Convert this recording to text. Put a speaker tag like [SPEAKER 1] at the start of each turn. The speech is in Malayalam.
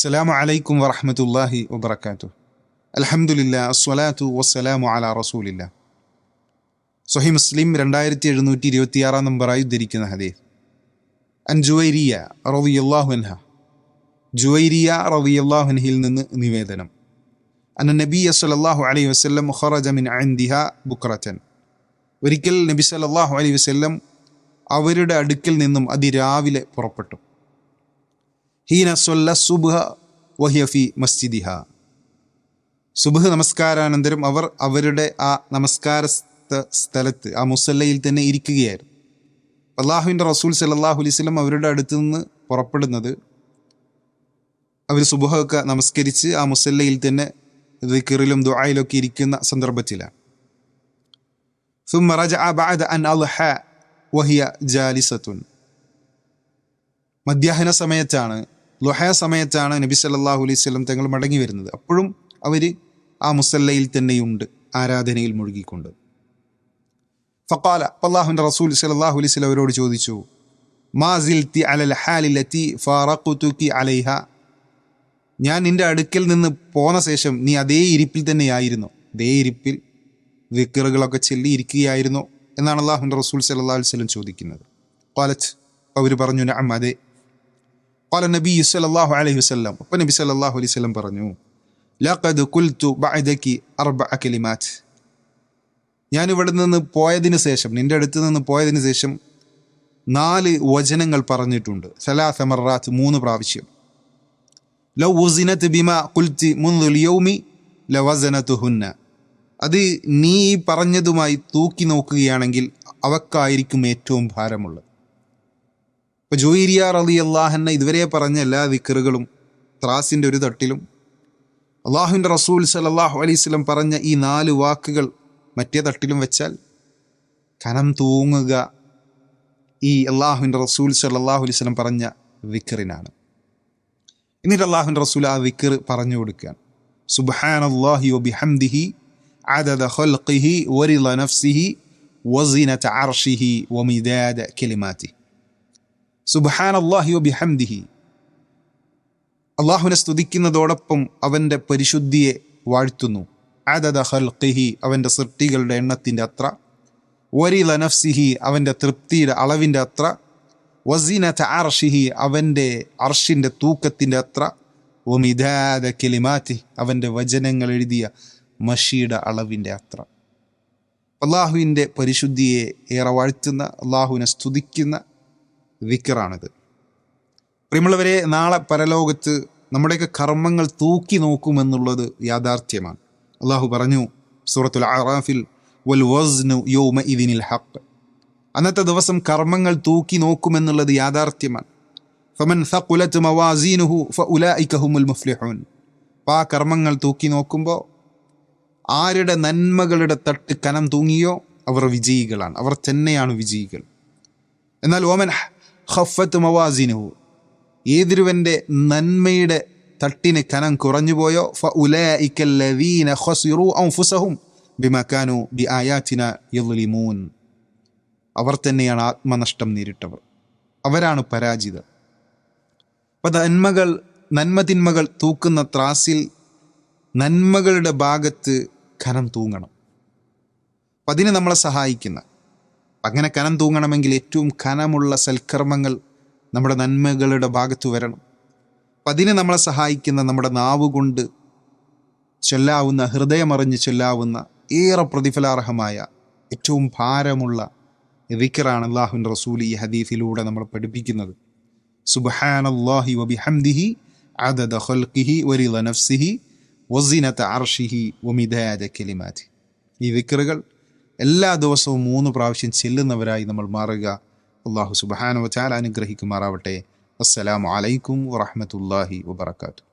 [SPEAKER 1] അസ്സലാമു അലൈക്കും വറഹമത്തല്ലാഹി വബർക്കാത്തു അലഹമുല്ല അസ്വലാത്തു വസ്സലാമു അല റസൂലില്ല സൊഹി മുസ്ലിം രണ്ടായിരത്തി എഴുന്നൂറ്റി ഇരുപത്തിയാറാം നമ്പറായി ഉദ്ധരിക്കുന്ന ഹദീഫ് അൻ ജുവൈരിയ റവിയല്ലാഹുൻഹ ജുവൈരിയ റവിയല്ലാഹുൻഹിൽ നിന്ന് നിവേദനം. അന്ന നബി സല്ലല്ലാഹു അലൈഹി വസ്ലം ഖറജ മിൻ അൻദിഹ ബുക്രച്ചൻ ഒരിക്കൽ നബി സല്ലല്ലാഹു അലൈഹി വസല്ലം അവരുടെ അടുക്കൽ നിന്നും അതിരാവിലെ പുറപ്പെട്ടു. ഹീന സൊല്ല സുബ്ഹ വഹിയഫി മസ്ജിദിഹ സുബഹ് നമസ്കാരാനന്തരം അവർ അവരുടെ ആ നമസ്കാര സ്ഥലത്ത് ആ മുസല്ലയിൽ തന്നെ ഇരിക്കുകയായിരുന്നു അള്ളാഹുവിൻ്റെ റസൂൽ സല്ലാഹു അലൈവല്ലം അവരുടെ അടുത്ത് നിന്ന് പുറപ്പെടുന്നത് അവർ സുബഹൊക്കെ നമസ്കരിച്ച് ആ മുസല്ലയിൽ തന്നെ ദിക്കറിലും ദുആയിലൊക്കെ ഇരിക്കുന്ന സന്ദർഭത്തിലാണ് ثم رجع بعد أن أضحى وهي جالسة മധ്യാഹ്ന സമയത്താണ് ലുഹ സമയത്താണ് നബി സല്ലാഹു അലൈഹി സ്വലം തങ്ങൾ മടങ്ങി വരുന്നത്. അപ്പോഴും അവർ ആ മുസല്ലയിൽ തന്നെയുണ്ട് ആരാധനയിൽ മുഴുകിക്കൊണ്ട്. ഫക്കാല അള്ളാഹുന്റെ റസൂൽ സലാഹു അലൈഹി സ്വലം അവരോട് ചോദിച്ചു മാ സിൽത്തി അലൽ ഹാലിലത്തി ഫാറഖുതുക്കി അലൈഹ? ഞാൻ നിന്റെ അടുക്കൽ നിന്ന് പോന്ന ശേഷം നീ അതേ ഇരിപ്പിൽ തന്നെയായിരുന്നു. അതേ ഇരിപ്പിൽ വിക്കറുകളൊക്കെ ചെല്ലി ഇരിക്കുകയായിരുന്നു എന്നാണ് അള്ളാഹുന്റെ റസൂൽ സല്ലാ അലൈഹി സ്വലം ചോദിക്കുന്നത്. കോലച്ച് അവർ പറഞ്ഞു നഅം അതെ. قال النبي صلى الله عليه وسلم അപ്പോൾ നബി സല്ലല്ലാഹു അലൈഹി വസല്ലം പറഞ്ഞു ലഖദ് ഖുൽതു ബഅദകി അർബഅ കലിമാത്ത് ഞാൻ ഇവിടെ നിന്ന് പോയതിന് ശേഷം നിന്റെ അടുത്ത് നിന്ന് പോയതിന് ശേഷം നാല് വചനങ്ങൾ പറഞ്ഞിട്ടുണ്ട് സലാസ മറാത്ത് മൂന്ന് പ്രാവശ്യം ലൗ ഉസിനത്ത് ബിമ കുൽത്തി മുൻദുൽ യൗമി ലവസനത്തുഹുന്ന അത് നീ പറഞ്ഞതുമായി തൂക്കി നോക്കുകയാണെങ്കിൽ അവക്കായിരിക്കും ഏറ്റവും ഭാരമുള്ളത് ഇപ്പൊ ജോയിരിയ അലി അള്ളാഹന്നെ ഇതുവരെ പറഞ്ഞ എല്ലാ വിക്കറുകളും ത്രാസിൻ്റെ ഒരു തട്ടിലും അള്ളാഹുവിൻ്റെ റസൂൽ സലാഹു അലൈവലം പറഞ്ഞ ഈ നാല് വാക്കുകൾ മറ്റേ തട്ടിലും വെച്ചാൽ കനം തൂങ്ങുക ഈ അള്ളാഹുവിൻ്റെ റസൂൽ സല്ലാഹു അലൈവലം പറഞ്ഞ വിക്കറിനാണ് എന്നിട്ട് അള്ളാഹുവിൻ്റെ റസൂൽ ആ വിക്കർ പറഞ്ഞു കൊടുക്കുകയാണ് സുബാൻ അള്ളാഹി വബിഹംദിഹി عدد خلقه ورضا نفسه وزنة عرشه ومداد كلماته അള്ളാഹി ബിഹംദിഹി. അള്ളാഹുവിനെ സ്തുതിക്കുന്നതോടൊപ്പം അവന്റെ പരിശുദ്ധിയെ വാഴ്ത്തുന്നു. അദദ ഹൽഖിഹി അവന്റെ സൃഷ്ടികളുടെ എണ്ണത്തിന്റെ അത്ര. ഒരി ലനഫ്സിഹി അവന്റെ തൃപ്തിയുടെ അളവിന്റെ അത്ര. വസീനത്ത് അർഷിഹി അവന്റെ അർഷിന്റെ തൂക്കത്തിന്റെ അത്ര. ഒമിതാദ കിളിമാറ്റി അവന്റെ വചനങ്ങൾ എഴുതിയ മഷിയുടെ അളവിന്റെ അത്ര. അള്ളാഹുവിന്റെ പരിശുദ്ധിയെ ഏറെ വാഴ്ത്തുന്ന അള്ളാഹുവിനെ സ്തുതിക്കുന്ന വിക്കറാണിത്. പ്രിയമുള്ളവരെ നാളെ പരലോകത്ത് നമ്മുടെയൊക്കെ കർമ്മങ്ങൾ തൂക്കി നോക്കുമെന്നുള്ളത് യാഥാർത്ഥ്യമാണ്. അള്ളാഹു പറഞ്ഞു സൂറത്തുൽ അറാഫിൽ വൽ വസ്നു യോമ ഇതിനിൽ ഹക്ക് അന്നത്തെ ദിവസം കർമ്മങ്ങൾ തൂക്കി നോക്കുമെന്നുള്ളത് യാഥാർത്ഥ്യമാണ്. ഫമൻ ഫുലത്ത് മവാസീനുഹു ഫ ഉലായിക്കഹുമുൽ മുഫ്ലിഹൂൻ. അപ്പോൾ ആ കർമ്മങ്ങൾ തൂക്കി നോക്കുമ്പോൾ ആരുടെ നന്മകളുടെ തട്ട് കനം തൂങ്ങിയോ അവർ വിജയികളാണ്. അവർ തന്നെയാണ് വിജയികൾ. എന്നാൽ ഓമൻ ഖഫത്ത് മവാസിനുഹു. ഏതിരുവന്റെ നന്മയുടെ തട്ടിന് കനം കുറഞ്ഞുപോയോ? ഫ ഉലീന ഖസിറു ഔഫുസഹും ബിമക്കാനു ബി ആയാത്തിന യലിമൂൻ അവർ തന്നെയാണ് ആത്മനഷ്ടം നേരിട്ടവർ. അവരാണ് പരാജിതർ. അപ്പം നന്മകൾ നന്മ തിന്മകൾ തൂക്കുന്ന ത്രാസിൽ നന്മകളുടെ ഭാഗത്ത് ഖനം തൂങ്ങണം. അപ്പം നമ്മളെ സഹായിക്കുന്ന അങ്ങനെ കനം തൂങ്ങണമെങ്കിൽ ഏറ്റവും കനമുള്ള സൽക്കർമ്മങ്ങൾ നമ്മുടെ നന്മകളുടെ ഭാഗത്തു വരണം. അപ്പം അതിനെ നമ്മളെ സഹായിക്കുന്ന നമ്മുടെ നാവ് കൊണ്ട് ചൊല്ലാവുന്ന ഹൃദയമറിഞ്ഞ് ചൊല്ലാവുന്ന ഏറെ പ്രതിഫലാർഹമായ ഏറ്റവും ഭാരമുള്ള വിക്കറാണ് അള്ളാഹുൻ റസൂൽ ഈ ഹദീഫിലൂടെ നമ്മൾ പഠിപ്പിക്കുന്നത്. സുബഹാനല്ലാഹി വബിഹംദിഹി അദദ ഖൽഖിഹി വരിദ നഫ്സിഹി വസിനത അർഷിഹി വമിദാദ കലിമാതി. ഈ വിക്കറുകൾ എല്ലാ ദിവസവും മൂന്ന് പ്രാവശ്യം ചെല്ലുന്നവരായി നമ്മൾ മാറുക. അള്ളാഹു സുബാനു അനുഗ്രഹിക്കുമാറാവട്ടെ. അസ്സലാമു അലൈക്കും വറഹമത്തല്ലാഹി വബർക്കാത്തു